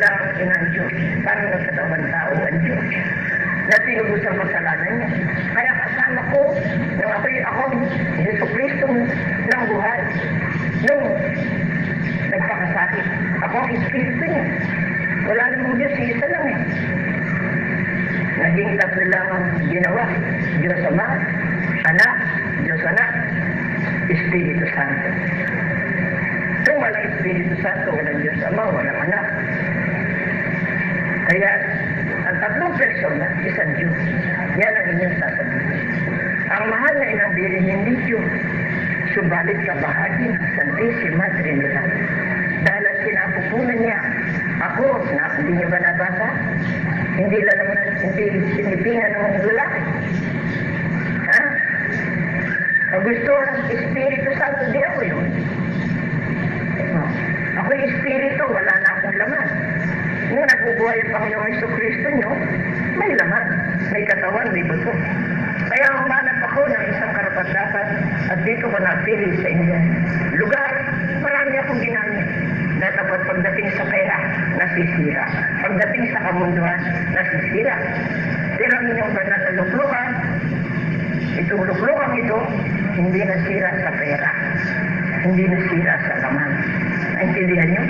lalaki ng Diyos. Parang nagkatawang tao ang Diyos. Na tinubos ang kasalanan niya. Kaya kasama ko, nung ako'y ako, Yeso Kristo ng buhay. Nung nagpakasakit, ako ang Espiritu niya. Wala namang Diyos, isa lang eh. Naging tatlo lang ang ginawa. Diyos Ama, Anak, Diyos Anak, Espiritu Santo. Kung walang Espiritu Santo, walang Diyos Ama, walang Anak. Kaya, ang persona, isang Diyos. Yan ang inyong sasabihin. Ang mahal na inang birin hindi Diyos. Subalit sa bahagi ng Santissima Trinidad. Dahil ang sinapupunan niya, ako, na, hindi niyo ba nabasa? Hindi lang naman, hindi sinipingan ng lalaki. Ha? Ang gusto ng Espiritu Santo, di ako yun. No. Ako yung Espiritu, wala na akong laman. Nung nabubuhay ang Panginoong Iso Kristo nyo, may laman, may katawan, may buto. Kaya umanap ako ng karapat-dapat at dito ko napili sa inyo. Lugar, marami akong ginamit. Kapag pagdating sa pera, nasisira. Pagdating sa kamunduan, nasisira. Pero ang inyong banal na luklukan, itong luklukan ito, hindi nasira sa pera. Hindi nasira sa laman. Naintindihan niyo?